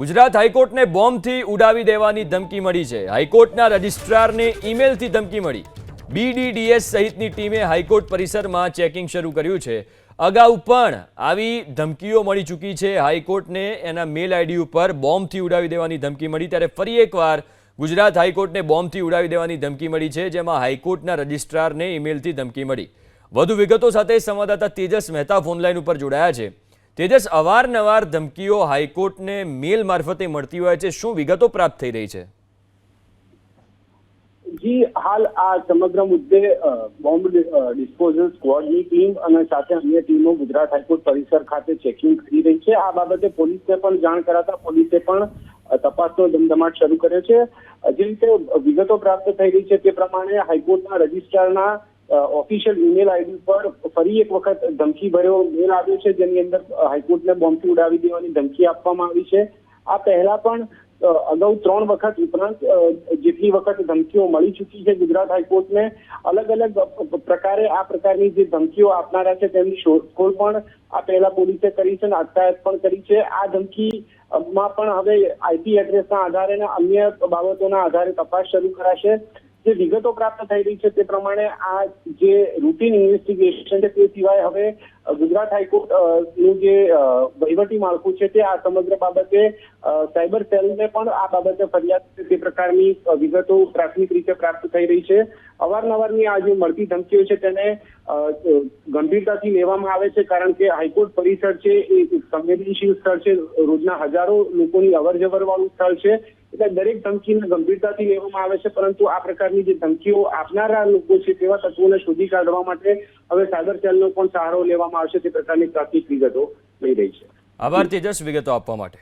ગુજરાત હાઈકોર્ટને બોમ્બથી ઉડાવી દેવાની ધમકી મળી છે. હાઈકોર્ટના રજિસ્ટ્રારને ઈમેલથી ધમકી મળી. બીડીડીએસ સહિતની ટીમે હાઈકોર્ટ પરિસરમાં ચેકિંગ શરૂ કર્યું છે. અગાઉ પણ આવી ધમકીઓ મળી ચૂકી છે. હાઈકોર્ટને એના મેલ આઈડી ઉપર બોમ્બથી ઉડાવી દેવાની ધમકી મળી. ત્યારે ફરી એકવાર ગુજરાત હાઈકોર્ટને બોમ્બથી ઉડાવી દેવાની ધમકી મળી છે, જેમાં હાઈકોર્ટના રજિસ્ટ્રારને ઈમેલથી ધમકી મળી. વધુ વિગતો સાથે સંવાદદાતા તેજસ મહેતા ફોનલાઈન ઉપર જોડાયા છે. તેજસ, અવારનવાર ધમકીઓ હાઈકોર્ટને મેલ મારફતે મળતી હોય છે. શું વિગતો પ્રાપ્ત થઈ રહી છે? જી, હાલ આ સમગ્ર મુદ્દે બોમ્બ ડિસ્પોઝલ સ્કવોડની ટીમ અને સાથે અન્ય ટીમો ગુજરાત હાઈકોર્ટ પરિસર ખાતે ચેકિંગ કરી રહી છે. આ બાબતે પોલીસને પણ જાણ કરાતા પોલીસે પણ તપાસનો ધમધમાટ શરૂ કર્યો છે. જે રીતે વિગતો પ્રાપ્ત થઈ રહી છે તે પ્રમાણે હાઈકોર્ટના રજિસ્ટ્રારના ઓફિશિયલ ઈમેલ આઈડી પર ફરી એક વખત ધમકી ભર્યો મેલ આવ્યો છે, જેની અંદર હાઈકોર્ટને બોમ્બથી ઉડાવી દેવાની ધમકી આપવામાં આવી છે. આ પહેલા પણ અગાઉ ત્રણ વખત ઉપરાંત જેટલી વખત ધમકીઓ મળી ચૂકી છે ગુજરાત હાઈકોર્ટને, અલગ અલગ પ્રકારે આ પ્રકારની જે ધમકીઓ આપનારા છે તેમની શોધખોળ પણ આ પહેલા પોલીસે કરી છે અને અટકાયત પણ કરી છે. આ ધમકી માં પણ હવે આઈપી એડ્રેસના આધારે અને અન્ય બાબતોના આધારે તપાસ શરૂ કરાશે. જે વિગતો પ્રાપ્ત થઈ રહી છે તે પ્રમાણે આ જે રૂટીન ઇન્વેસ્ટિગેશન છે તે સિવાય હવે ગુજરાત હાઈકોર્ટનું જે વહીવટી માળખું છે તે આ સમગ્ર બાબતે સાયબર સેલને પણ આ બાબતે ફરિયાદ તે પ્રકારની વિગતો પ્રાથમિક રીતે પ્રાપ્ત થઈ રહી છે. અવારનવારની આ જે મળતી ધમકીઓ છે તેને ગંભીરતાથી લેવામાં આવે છે કારણ કે હાઈકોર્ટ પરિસર છે એ સંવેદનશીલ સ્થળ છે. રોજના હજારો લોકોની અવર જવર વાળું સ્થળ છે. એટલે દરેક ધમકીને ગંભીરતાથી લેવામાં આવે છે પરંતુ આ પ્રકારની જે ધમકીઓ આપનારા લોકો છે તેવા તત્વોને શોધી કાઢવા માટે હવે સાયબર સેલનો પણ સહારો લેવામાં આવશે તે પ્રકારની પ્રાથમિક વિગતો લઈ રહી છે. આભાર તેજસ વિગતો આપવા માટે.